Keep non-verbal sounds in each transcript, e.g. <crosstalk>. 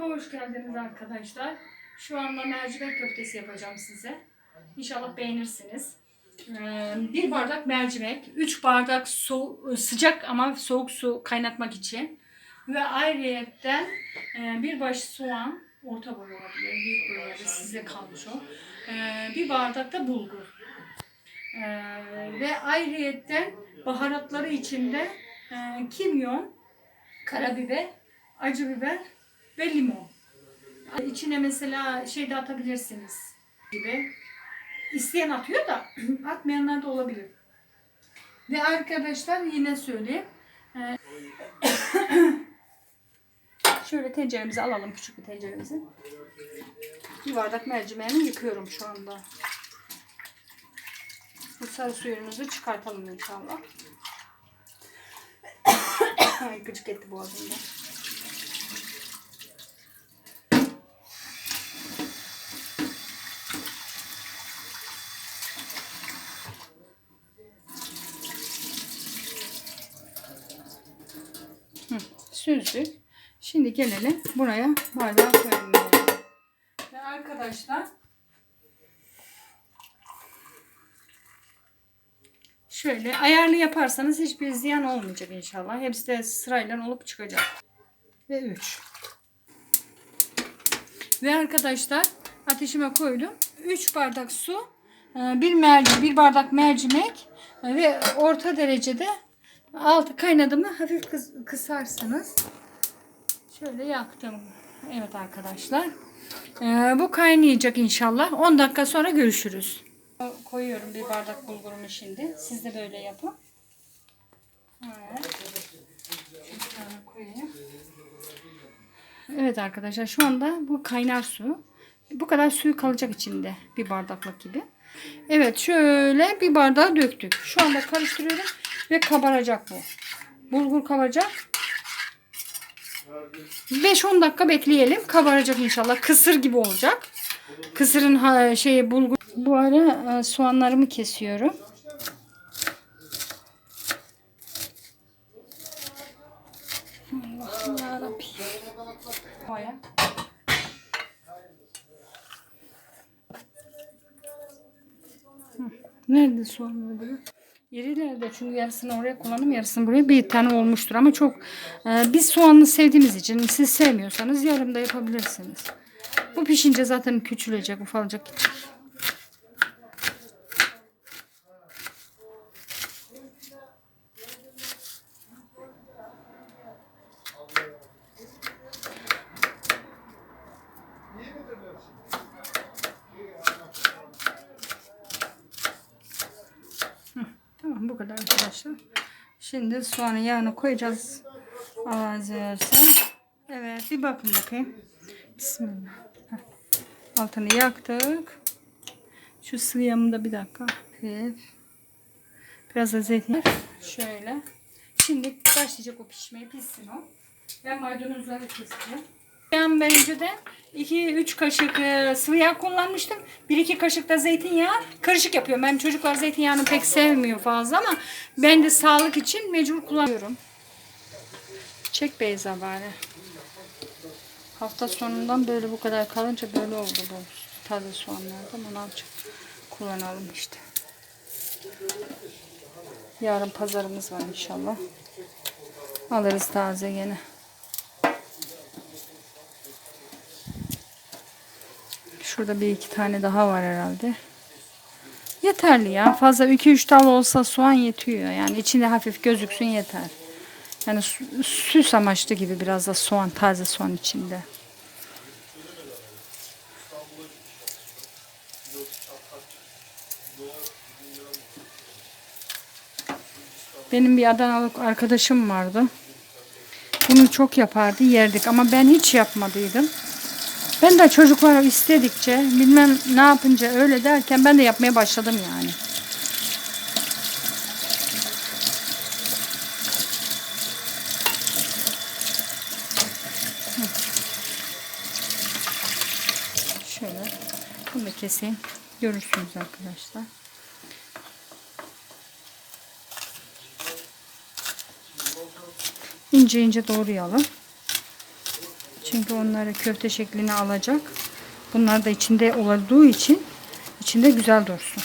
Hoş geldiniz arkadaşlar. Şu anda mercimek köftesi yapacağım size. İnşallah beğenirsiniz. Ee, Bir bardak mercimek, 3 bardak su, sıcak ama soğuk su kaynatmak için ve ayrıyetten e, bir baş soğan, orta boy olabilir, büyük boy olabilir, size kalmış o. Ee, Bir bardak da bulgur. Ee, Ve ayrıyetten baharatları içinde e, kimyon, karabiber, acı biber ve limon. İçine mesela şey de atabilirsiniz gibi. İsteyen atıyor da <clears throat> atmayanlar da olabilir. Ve arkadaşlar yine söyleyeyim. Ee, <coughs> Şöyle tenceremizi alalım küçük bir tenceremizi. Bir bardak mercimeğimi yıkıyorum şu anda. Bu sarı suyumuzu çıkartalım inşallah. <coughs> Ay gıcık etti boğazımda. Süzdük. Şimdi gelelim buraya bardağı koyalım. Ve arkadaşlar şöyle ayarlı yaparsanız hiçbir ziyan olmayacak inşallah. Hepsi de sırayla olup çıkacak. Ve 3. Ve arkadaşlar ateşime koydum. 3 bardak su, e, bir merci, bir bardak mercimek e, ve orta derecede altı kaynadı mı hafif kıs- kısarsınız. Şöyle yaktım. Evet arkadaşlar. E, bu kaynayacak inşallah. 10 dakika sonra görüşürüz. Koyuyorum bir bardak bulgurumu şimdi. Siz de böyle yapın. Evet. Evet arkadaşlar şu anda bu kaynar su. Bu kadar suyu kalacak içinde bir bardaklık gibi. Evet şöyle bir bardağı döktük. Şu anda karıştırıyorum ve kabaracak bu. Bulgur kabaracak. 5-10 dakika bekleyelim. Kabaracak inşallah. Kısır gibi olacak. Kısırın şeyi bulgur. Bu ara e, soğanlarımı kesiyorum. Allah'ım yarabbim. Hı, Nerede soğanları Yeri nerede? Çünkü yarısını oraya kullandım, yarısını buraya. Bir tane olmuştur ama çok e, biz soğanlı sevdiğimiz için siz sevmiyorsanız yarım da yapabilirsiniz. Bu pişince zaten küçülecek, ufalacak. Bu kadar arkadaşlar. Şimdi soğanı yağını koyacağız. Allah izin verirse. Evet bir bakın bakayım. Bismillah. Heh. Altını yaktık. Şu sıvı da bir dakika. Evet. Biraz da zeytin. Şöyle. Şimdi başlayacak o pişmeye. Pişsin o. Ben maydanozları keseceğim. Ben önceden 2-3 kaşık e, sıvı yağ kullanmıştım. 1-2 kaşık da zeytinyağı. Karışık yapıyorum. Ben çocuklar zeytinyağını pek sevmiyor fazla ama ben de sağlık için mecbur kullanıyorum. Çek Beyza bari. Hafta sonundan böyle bu kadar kalınca böyle oldu bu taze soğanlardan. Onu alacağım. Kullanalım işte. Yarın pazarımız var inşallah. Alırız taze gene. Şurada bir iki tane daha var herhalde. Yeterli ya. Fazla 2-3 dal olsa soğan yetiyor. Yani içinde hafif gözüksün yeter. Yani sü- süs amaçlı gibi biraz da soğan, taze soğan içinde. Benim bir Adanalı arkadaşım vardı. Bunu çok yapardı, yerdik ama ben hiç yapmadıydım. Ben de çocuklar istedikçe bilmem ne yapınca öyle derken ben de yapmaya başladım yani. Şöyle bunu keseyim. Görürsünüz arkadaşlar. İnce ince doğrayalım. Çünkü onları köfte şeklini alacak. Bunlar da içinde olduğu için içinde güzel dursun.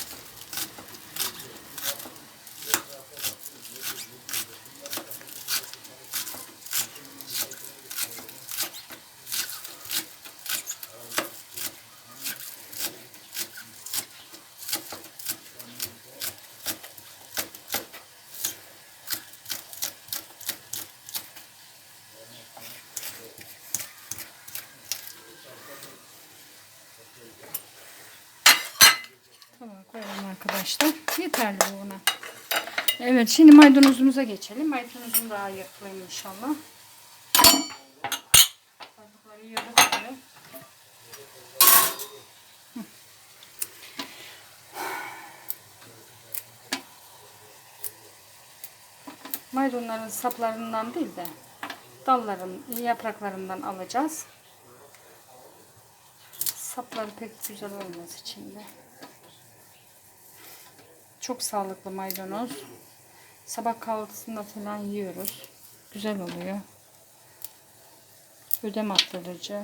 Tamam koyalım arkadaşlar. Yeterli bu ona. Evet şimdi maydanozumuza geçelim. Maydanozunu da ayıklayayım inşallah. Hı. Maydanozların saplarından değil de dalların yapraklarından alacağız. Sapları pek güzel olmaz içinde. Çok sağlıklı maydanoz. Sabah kahvaltısında falan yiyoruz. Güzel oluyor. Ödem attırıcı.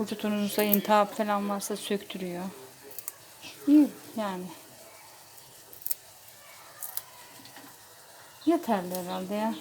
Vücudunuzda intihap falan varsa söktürüyor. İyi yani. Yeterli herhalde ya.